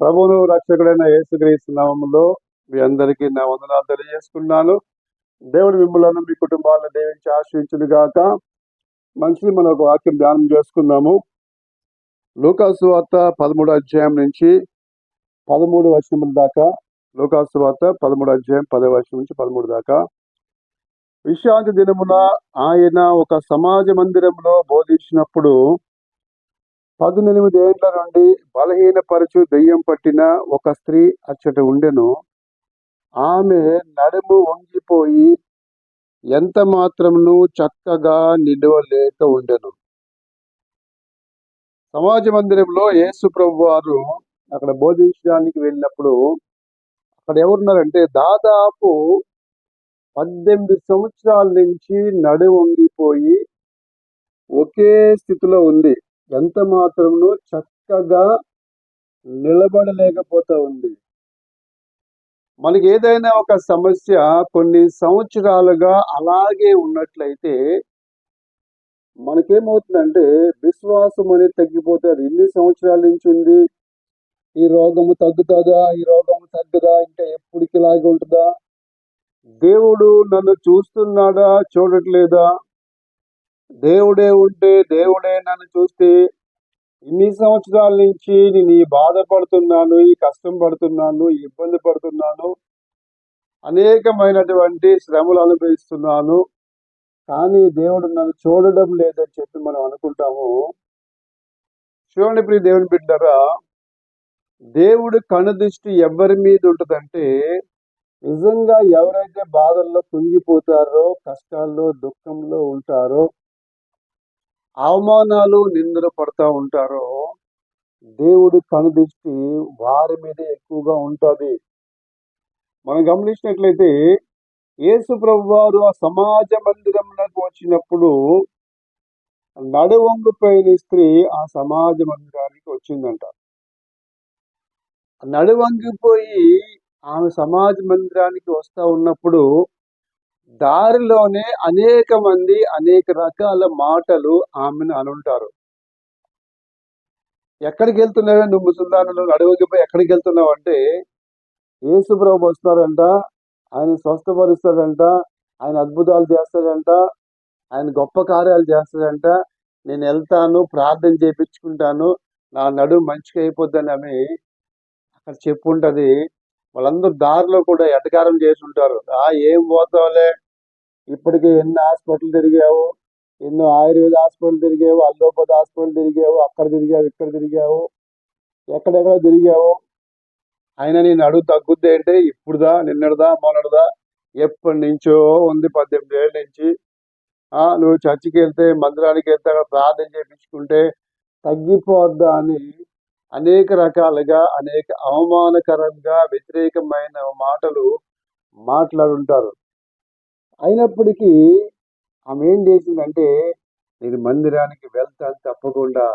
ప్రభువును రక్షకుడైన యేసుక్రీస్తు నామంలో మీ అందరికీ నా వందనాలు తెలియజేసుకున్నాను. దేవుడు మిమ్మల్ని మీ కుటుంబాలను దీవించి ఆశ్రయించును గాక మనుషులు మనం ఒక వాక్యం ధ్యానం చేసుకుందాము. లూకాసు వార్త పదమూడు అధ్యాయం నుంచి పదమూడు వచనముల దాకా. లూకాసు వార్త పదమూడు అధ్యాయం పదో వచనం నుంచి పదమూడు దాకా. విశ్రాంతి దినమున ఆయన ఒక సమాజ మందిరంలో బోధించినప్పుడు పదునెనిమిది ఏండ్ల నుండి బలహీనపరచు దెయ్యం పట్టిన ఒక స్త్రీ అచ్చట ఉండెను. ఆమె నడుము వంగిపోయి ఎంత మాత్రమును చక్కగా నిలవలేక ఉండెను. సమాజ మందిరంలో యేసు ప్రభు వారు అక్కడ బోధించడానికి వెళ్ళినప్పుడు అక్కడ ఎవరున్నారంటే దాదాపు పద్దెనిమిది సంవత్సరాల నుంచి నడుము వంగిపోయి ఒకే స్థితిలో ఉంది. ఎంత మాత్రమును చక్కగా నిలబడలేకపోతా ఉంది. మనకి ఏదైనా ఒక సమస్య కొన్ని సంవత్సరాలుగా అలాగే ఉన్నట్లయితే మనకేమవుతుందంటే విశ్వాసం అనేది తగ్గిపోతుంది ఎన్ని సంవత్సరాల నుంచి ఉంది? ఈ రోగము తగ్గుతుందా? ఈ రోగము తగ్గదా? ఇంకా ఎప్పటికి ఇలాగే ఉంటుందా? దేవుడు నన్ను చూస్తున్నాడా? చూడట్లేదా? దేవుడే ఉంటే దేవుడే నన్ను చూస్తే ఇన్ని సంవత్సరాల నుంచి నేను ఈ బాధపడుతున్నాను ఈ కష్టం పడుతున్నాను ఇబ్బంది పడుతున్నాను అనేకమైనటువంటి శ్రమలు అనుభవిస్తున్నాను. కానీ దేవుడు నన్ను చూడడం లేదని చెప్పి మనం అనుకుంటాము. చూడండి ప్రియ దేవుని బిడ్డరా దేవుడు కనుదృష్టి ఎవరి మీద ఉంటుందంటే నిజంగా ఎవరైతే బాధల్లో కుంగిపోతారో కష్టాల్లో దుఃఖంలో ఉంటారో అవమానాలు నిందలు పడతా ఉంటారో దేవుడు కనుదృష్టి వారి మీదే ఎక్కువగా ఉంటుంది. మనం గమనించినట్లయితే యేసు ప్రభు వారు ఆ సమాజ మందిరంలోకి వచ్చినప్పుడు నడువంగిపోయిన స్త్రీ ఆ సమాజ మందిరానికి వచ్చిందంట. నడువంగిపోయి ఆమె సమాజ మందిరానికి వస్తా ఉన్నప్పుడు దారిలోనే అనేక మంది అనేక రకాల మాటలు ఆమెను అనుంటారు. ఎక్కడికి వెళ్తున్నావే నువ్వు ముసల్దానులు అడవికిపోయి ఎక్కడికి వెళ్తున్నావు అంటే ఏసుప్రభు వస్తారంట ఆయన స్వస్థపరుస్తాడంట ఆయన అద్భుతాలు చేస్తాడంట ఆయన గొప్ప కార్యాలు చేస్తాడంట నేను వెళ్తాను ప్రార్థన చేయించుకుంటాను నా నడుము మంచిగా అయిపోద్దని ఆమె అక్కడ చెప్పుంటది. వాళ్ళందరూ దారిలో కూడా ఎటకారం చేసి ఉంటారు ఆ ఏం పోతావులే? ఇప్పటికే ఎన్ని హాస్పిటల్ తిరిగావు? ఎన్నో ఆయుర్వేద హాస్పిటల్ తిరిగావు? అల్లోపతి హాస్పిటల్ తిరిగావు? అక్కడ తిరిగావు? ఇక్కడ తిరిగావు? ఎక్కడెక్కడ తిరిగావు? అయినా నేను అడుగు తగ్గుద్ది అంటే ఇప్పుడుదా? నిన్నటిదా? మొన్నటిదా? ఎప్పటి నుంచో ఉంది పద్దెనిమిది ఏళ్ళ నుంచి. ఆ నువ్వు చర్చికి వెళ్తే మందిరానికి వెళ్తే అక్కడ ప్రార్థన చేయించుకుంటే తగ్గిపోద్దా అని అనేక రకాలుగా అనేక అవమానకరంగా వ్యతిరేకమైన మాటలు మాట్లాడుంటారు. అయినప్పటికీ ఆమె ఏం చేసిందంటే నేను మందిరానికి వెళ్తాను తప్పకుండా.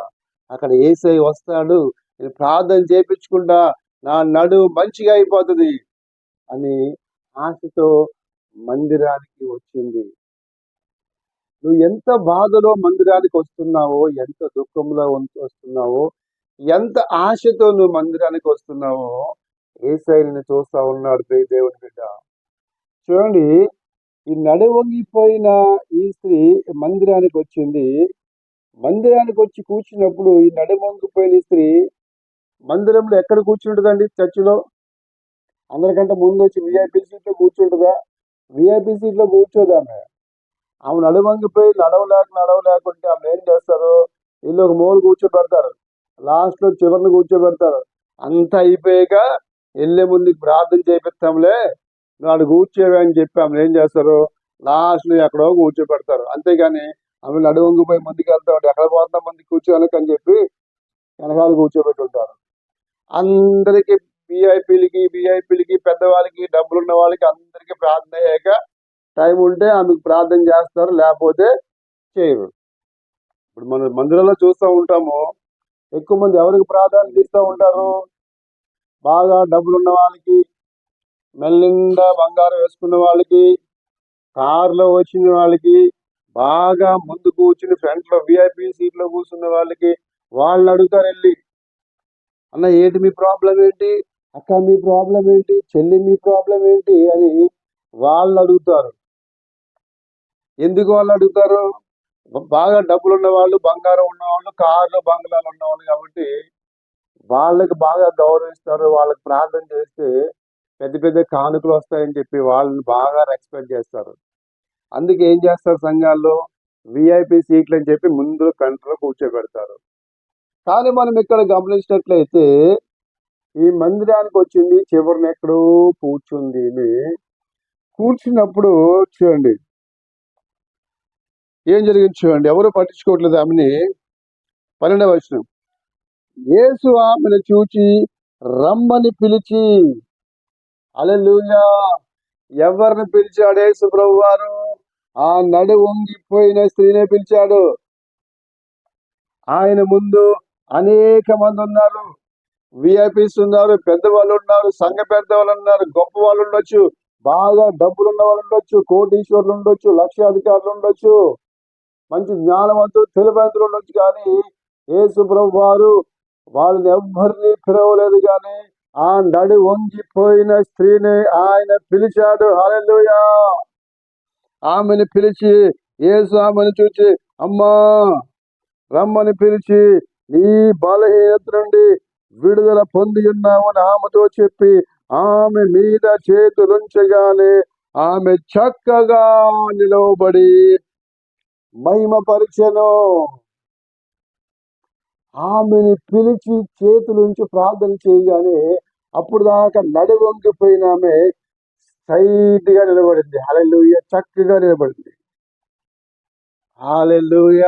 అక్కడ ఏసై వస్తాడు నేను ప్రార్థన చేపించకుండా నా నడు మంచిగా అయిపోతుంది అని ఆశతో మందిరానికి వచ్చింది. నువ్వు ఎంత బాధలో మందిరానికి వస్తున్నావో ఎంత దుఃఖంలో వస్తున్నావో ఎంత ఆశతో నువ్వు మందిరానికి వస్తున్నావో ఏసైని చూస్తా ఉన్నాడు ప్రియ దేవుని బిడ్డ. చూడండి ఈ నడవొంగిపోయిన ఈ స్త్రీ మందిరానికి వచ్చింది. మందిరానికి వచ్చి కూర్చున్నప్పుడు ఈ నడవొంగిపోయిన స్త్రీ మందిరంలో ఎక్కడ కూర్చుంటుందండి? చర్చిలో? అందరికంటే ముందు వచ్చి విఐపి సీట్లో కూర్చుంటుందా? విఐపి సీట్లో కూర్చోదామె. ఆమె నడువంగిపోయి నడవలేక నడవలేకుంటే ఆమె ఏం చేస్తారు? వీళ్ళు ఒక మూలు కూర్చోబెడతారు. లాస్ట్లో చివరిని కూర్చోబెడతారు. అంతా అయిపోయాక వెళ్ళే ముందుకు ప్రార్థన చేపిస్తాంలే నాడు కూర్చోవే అని చెప్పి ఆమె ఏం చేస్తారు? లాస్ట్లో ఎక్కడో కూర్చోబెడతారు. అంతేగాని ఆమె నడువంగిపోయి ముందుకు వెళ్తా ఎక్కడ పోతాం ముందుకు కూర్చోవాలకి అని చెప్పి వెనకాల కూర్చోబెట్టి ఉంటారు. అందరికి బీఐపీలకి బీఐపీలకి పెద్దవాళ్ళకి డబ్బులు ఉన్న వాళ్ళకి అందరికీ ప్రార్థన అయ్యాక టైం ఉంటే ఆమెకు ప్రార్థన చేస్తారు లేకపోతే చేయరు. ఇప్పుడు మన మందిరంలో చూస్తూ ఉంటాము ఎక్కువ మంది ఎవరికి ప్రాధాన్యత ఇస్తూ ఉంటారు? బాగా డబ్బులు ఉన్న వాళ్ళకి మెల్లిండా బంగారం వేసుకున్న వాళ్ళకి కారులో వచ్చిన వాళ్ళకి బాగా ముందు కూర్చుని ఫ్రంట్లో విఐపి సీట్లో కూర్చున్న వాళ్ళకి వాళ్ళు అడుగుతారు వెళ్ళి అన్న ఏంటి మీ ప్రాబ్లం ఏంటి? అక్క మీ ప్రాబ్లం ఏంటి? చెల్లి మీ ప్రాబ్లం ఏంటి? అని వాళ్ళు అడుగుతారు. ఎందుకు వాళ్ళు అడుగుతారు? బాగా డబ్బులు ఉన్న వాళ్ళు బంగారం ఉన్నవాళ్ళు కార్లు బంగ్లాలు ఉన్నవాళ్ళు కాబట్టి వాళ్ళకి బాగా గౌరవిస్తారు. వాళ్ళకి ప్రార్థన చేస్తే పెద్ద పెద్ద కానుకలు వస్తాయని చెప్పి వాళ్ళని బాగా రెస్పెక్ట్ చేస్తారు. అందుకే ఏం చేస్తారు సంఘాల్లో? విఐపి సీట్లు అని చెప్పి ముందు కంట్రోల్ కూర్చోబెడతారు. కానీ మనం ఇక్కడ గమనించినట్లయితే ఈ మందిరానికి వచ్చింది చివరిని ఎక్కడో కూర్చుంది. కూర్చున్నప్పుడు చూడండి ఏం జరిగింది చూడండి. ఎవరు పట్టించుకోవట్లేదు ఆమెని. పన్నెండవ వచ్చిన యేసు ఆమెను చూచి రమ్మని పిలిచి అలెలుయా ఎవరిని పిలిచాడు యేసు ప్రభు వారు ఆ నడు వంగిపోయిన స్త్రీనే పిలిచాడు. ఆయన ముందు అనేక మంది ఉన్నారు. విఐపీస్ ఉన్నారు పెద్దవాళ్ళు ఉన్నారు సంఘ పెద్దవాళ్ళు ఉన్నారు గొప్ప వాళ్ళు ఉండొచ్చు బాగా డబ్బులు ఉన్న వాళ్ళు ఉండొచ్చు కోటీశ్వర్లు ఉండొచ్చు లక్షాధికారులు ఉండొచ్చు. మంచి జ్ఞానవంతులు తెలివంతులు ఉండొచ్చు కానీ యేసు ప్రభు వారు వాళ్ళని ఎవ్వరిని పిలవలేదు కానీ ఆ నడి వంగిపోయిన స్త్రీని ఆయన పిలిచాడు. హల్లెలూయా! ఆమెను పిలిచి యేసు ఆమెను చూచి అమ్మా రమ్మని పిలిచి నీ బలహీనత నుండి విడుదల పొంది ఉన్నామని ఆమెతో చెప్పి ఆమె మీద చేతులుంచగానే ఆమె చక్కగా నిలవబడి మహిమ పరిచను. ఆమెని పిలిచి చేతులుంచి ప్రార్థన చేయగానే అప్పుడు దాకా నడివంగిపోయిన ఆమె సైడ్గా గా నిలబడింది. అలెలుయ చక్కగా నిలబడింది. హాలెలుయ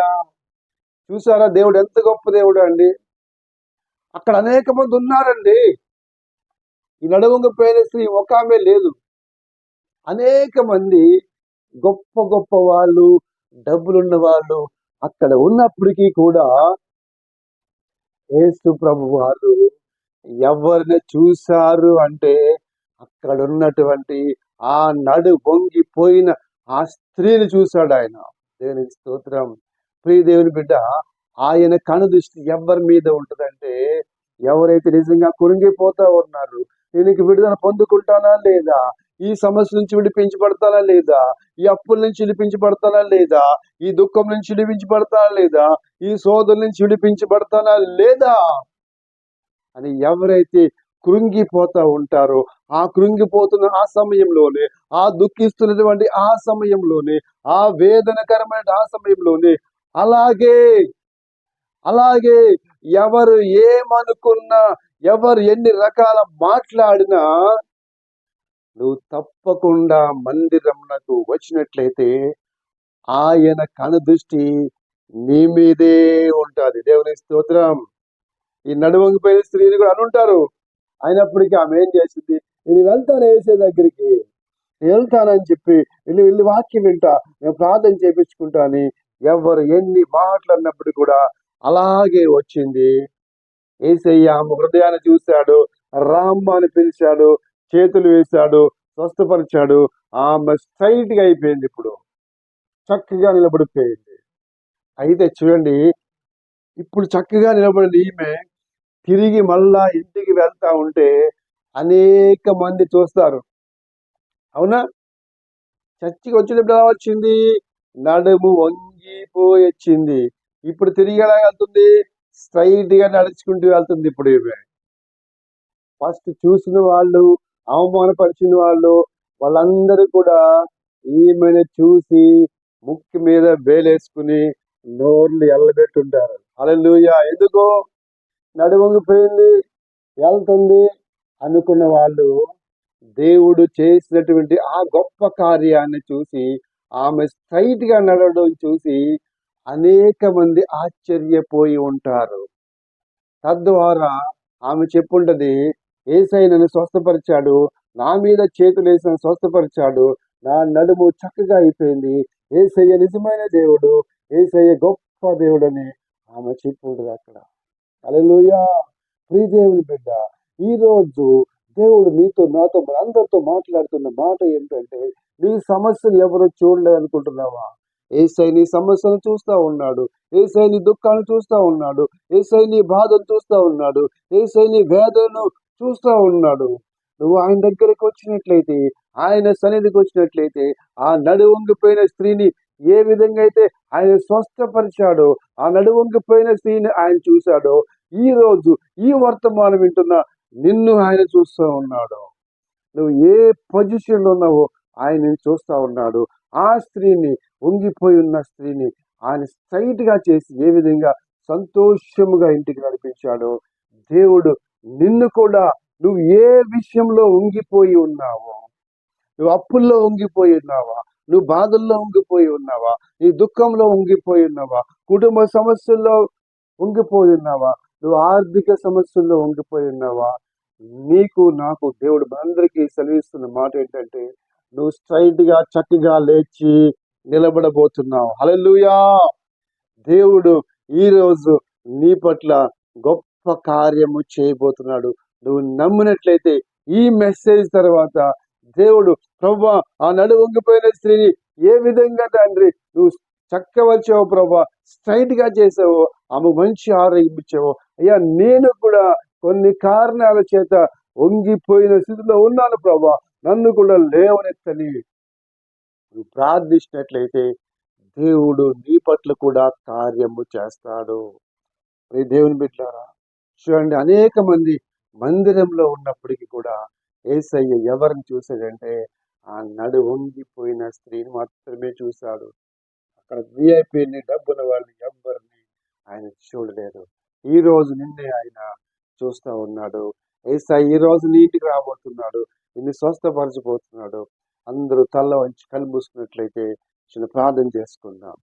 చూసారా? దేవుడు ఎంత గొప్ప దేవుడు అండి. అక్కడ అనేక మంది ఉన్నారండి. ఈ నడువంగిపోయిన స్త్రీ ఒక ఆమె లేదు. అనేక మంది గొప్ప గొప్ప వాళ్ళు డబ్బులున్న వాళ్ళు అక్కడ ఉన్నప్పటికీ కూడా ఏసు ప్రభు వారు ఎవరిని చూశారు అంటే అక్కడ ఉన్నటువంటి ఆ నడు పొంగిపోయిన ఆ స్త్రీని చూశాడు ఆయన. దేవునికి స్తోత్రం. ప్రియ దేవుని బిడ్డ ఆయన కనుదృష్టి ఎవరి మీద ఉంటుందంటే ఎవరైతే నిజంగా కురింగిపోతా ఉన్నారు దీనికి విడుదల పొందుకుంటానా లేదా? ఈ సమస్య నుంచి విడిపించబడతానా లేదా? ఈ అప్పుల నుంచి విడిపించబడతానా లేదా? ఈ దుఃఖం నుంచి విడిపించబడతానా లేదా? ఈ సోదరుల నుంచి విడిపించబడతానా లేదా? అని ఎవరైతే కృంగిపోతా ఉంటారో ఆ కృంగిపోతున్న ఆ సమయంలోనే ఆ దుఃఖిస్తున్నటువంటి ఆ సమయంలోనే ఆ వేదనకరమైన ఆ సమయంలోనే అలాగే అలాగే ఎవరు ఏమనుకున్నా ఎవరు ఎన్ని రకాల మాట్లాడినా నువ్వు తప్పకుండా మందిరంకు వచ్చినట్లయితే ఆయన కనుదృష్టి నీ మీదే ఉంటుంది. దేవుని స్తోత్రం. ఈ నడువంగిపోయిన స్త్రీని కూడా అనుంటారు. అయినప్పటికీ ఆమె ఏం చేసింది? నేను వెళ్తాను వేసే దగ్గరికి. వెళ్తానని చెప్పి వెళ్ళి వెళ్ళి వాక్యం వింటా. నేను ప్రార్థన చేపించుకుంటా అని ఎవరు ఎన్ని మాటలు కూడా అలాగే వచ్చింది. ఏసయ్య ఆమె హృదయాన్ని చూశాడు. రామ్మ అని పిలిచాడు. చేతులు వేశాడు స్వస్థపరిచాడు ఆమె స్ట్రైట్గా అయిపోయింది ఇప్పుడు. చక్కగా నిలబడిపోయింది. అయితే చూడండి ఇప్పుడు చక్కగా నిలబడిన ఈమె తిరిగి మళ్ళా ఇంటికి వెళ్తా ఉంటే అనేక మంది చూస్తారు. అవునా? చర్చికి వచ్చినప్పుడు ఎలా వచ్చింది? నడుము వంగిపోయొచ్చింది. ఇప్పుడు తిరిగి ఎలా వెళ్తుంది? స్ట్రైట్గా నడుచుకుంటూ వెళ్తుంది ఇప్పుడు ఈమె. ఫస్ట్ చూసిన వాళ్ళు అవమానపరిచిన వాళ్ళు వాళ్ళందరూ కూడా ఈమెను చూసి ముక్కు మీద వేలేసుకుని నోర్లు ఎల్లబెట్టుంటారు. అలా ఎందుకో నడువంగిపోయింది వెళ్తుంది అనుకున్న వాళ్ళు దేవుడు చేసినటువంటి ఆ గొప్ప కార్యాన్ని చూసి ఆమె స్ట్రైట్గా నడవడం చూసి అనేక మంది ఆశ్చర్యపోయి ఉంటారు. తద్వారా ఆమె చెప్పుంటది ఏసై నన్ను స్వస్థపరిచాడు. నా మీద చేతులు వేసిన స్వస్థపరిచాడు. నా నడుము చక్కగా అయిపోయింది. ఏసయ్య నిజమైన దేవుడు. ఏసయ్య గొప్ప దేవుడు అని ఆమె చెప్పుంటది అక్కడ. అలెలుయా శ్రీదేవుని బిడ్డ ఈ రోజు దేవుడు నీతో నాతో అందరితో మాట్లాడుతున్న మాట ఏంటంటే నీ సమస్యను ఎవరు చూడలేదు అనుకుంటున్నావా? ఏసై నీ సమస్యను చూస్తా ఉన్నాడు. ఏసై నీ దుఃఖాన్ని చూస్తా ఉన్నాడు. ఏసై నీ బాధను చూస్తా ఉన్నాడు. ఏసై నీ వేదనను చూస్తూ ఉన్నాడు. నువ్వు ఆయన దగ్గరికి వచ్చినట్లయితే ఆయన సన్నిధికి వచ్చినట్లయితే ఆ నడు వంగిపోయిన స్త్రీని ఏ విధంగా అయితే ఆయన స్వస్థపరిచాడో ఆ నడు వంగిపోయిన స్త్రీని ఆయన చూశాడో ఈ రోజు ఈ వర్తమానం వింటున్న నిన్ను ఆయన చూస్తూ ఉన్నాడు. నువ్వు ఏ పొజిషన్లో ఉన్నావో ఆయన చూస్తూ ఉన్నాడు. ఆ స్త్రీని వంగిపోయి ఉన్న స్త్రీని ఆయన స్ట్రైట్గా చేసి ఏ విధంగా సంతోషముగా ఇంటికి నడిపించాడో దేవుడు నిన్ను కూడా నువ్వు ఏ విషయంలో ఉంగిపోయి ఉన్నావో నువ్వు అప్పుల్లో ఉంగిపోయి ఉన్నావా నువ్వు బాధల్లో ఉంగిపోయి ఉన్నావా నీ దుఃఖంలో ఉంగిపోయి ఉన్నావా కుటుంబ సమస్యల్లో ఉంగిపోయి ఉన్నావా నువ్వు ఆర్థిక సమస్యల్లో ఉంగిపోయి ఉన్నావా? నీకు నాకు దేవుడు అందరికీ సెలవిస్తున్న మాట ఏంటంటే నువ్వు స్ట్రైట్గా చక్కగా లేచి నిలబడబోతున్నావు. హల్లెలూయా! దేవుడు ఈ రోజు నీ పట్ల గొప్ప కార్యము చేయబోతున్నాడు. నువ్వు నమ్మినట్లయితే ఈ మెసేజ్ తర్వాత దేవుడు ప్రభా ఆ నడు వంగిపోయిన స్త్రీని ఏ విధంగా తండ్రి నువ్వు చక్కవచ్చావు ప్రభా స్ట్రైట్గా చేసావు ఆమె మంచి ఆరోగ్యం అయ్యా నేను కూడా కొన్ని కారణాల చేత వంగిపోయిన స్థితిలో ఉన్నాను ప్రభా నన్ను కూడా లేవనెత్తని. నువ్వు ప్రార్థించినట్లయితే దేవుడు నీ పట్ల కూడా కార్యము చేస్తాడు. దేవుని బిడ్డారా చూడండి అనేక మంది మందిరంలో ఉన్నప్పటికీ కూడా ఏసయ్య ఎవరిని చూశాడంటే ఆ నడు వంగిపోయిన స్త్రీని మాత్రమే చూశాడు. అక్కడ విఐపీని డబ్బున వాళ్ళని ఎవరిని ఆయన చూడలేదు. ఈ రోజు నిన్నే ఆయన చూస్తూ ఉన్నాడు. ఏసై ఈ రోజు నీ ఇంటికి రాబోతున్నాడు. నిన్ను స్వస్థపరచబోతున్నాడు. అందరూ తల్ల వంచి కళ్ళు మూసుకున్నట్లయితే చిన్న ప్రార్థన చేసుకుందాం.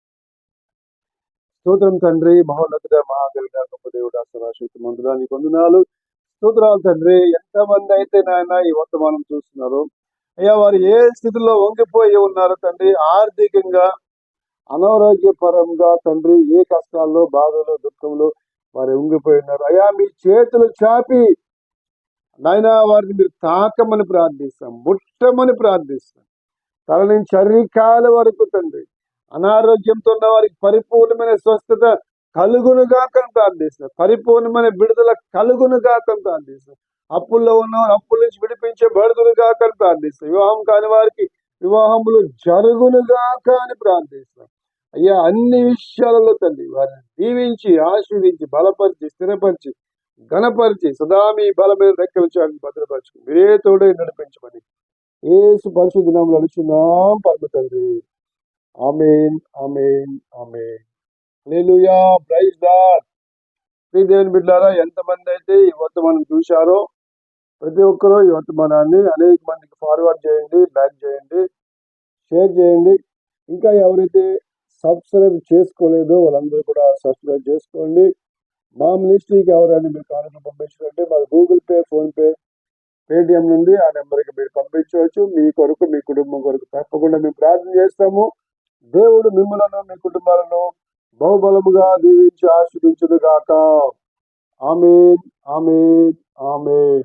స్తోత్రం తండ్రి మహోన్నతుడ మహాగలిగా గొప్ప దేవుడు అసరాశక్తి మందులానికి వందనాలు. స్తోత్రాలు తండ్రి ఎంతమంది అయితే నాయన ఈ వర్తమానం చూస్తున్నారు అయ్యా వారు ఏ స్థితిలో వంగిపోయి ఉన్నారు తండ్రి ఆర్థికంగా అనారోగ్యపరంగా తండ్రి ఏ కష్టాల్లో బాధలు దుఃఖంలో వారు ఉంగిపోయి ఉన్నారు. అయ్యా మీ చేతులు చాపి నాయన వారిని మీరు తాకమని ప్రార్థిస్తాం ముట్టమని ప్రార్థిస్తాం. తల నుంచి అరికాల వరకు తండ్రి అనారోగ్యంతో ఉన్న వారికి పరిపూర్ణమైన స్వస్థత కలుగునుగా కని పరిపూర్ణమైన విడుదల కలుగునుగా కని అప్పుల్లో ఉన్నవారు అప్పుల నుంచి విడిపించే బడుదలుగా కని ప్రార్థిస్తాం వివాహం కాని వారికి వివాహములు జరుగునుగా అని ప్రార్థిస్తాం అయ్యా అన్ని విషయాలలో తండ్రి వారిని దీవించి ఆశీర్వించి బలపరిచి స్థిరపరిచి ఘనపరిచి సదా మీ బలమైన రెక్కల చాటును భద్రపరచు మీరే తోడే నడిపించమని ఏసు పరిశుద్ధనాములు అడుచున్నాం పరమ తండ్రి. Amen amen amen hallelujah praise God Shri దేవుని బిడ్డారా ఎంతమంది అయితే ఈ వర్తమానం చూశారో ప్రతి ఒక్కరూ ఈ వర్తమానాన్ని అనేక మందికి ఫార్వర్డ్ చేయండి లైక్ చేయండి షేర్ చేయండి. ఇంకా ఎవరైతే సబ్స్క్రైబ్ చేసుకోలేదో వాళ్ళందరూ కూడా సబ్స్క్రైబ్ చేసుకోండి. మా మినిస్ట్రీకి ఎవరైనా మీరు కానుకలు పంపించాలంటే మాది గూగుల్ పే ఫోన్పే పేటిఎం నుండి ఆ నెంబర్కి మీరు పంపించవచ్చు. మీ కొరకు మీ కుటుంబం కొరకు తప్పకుండా మేము ప్రార్థన చేస్తాము. దేవుడు మిమ్మలను మీ కుటుంబాలను బహుబలముగా దీవించి ఆశీర్వించుడు గాక ఆమెన్ ఆమెన్ ఆమెన్.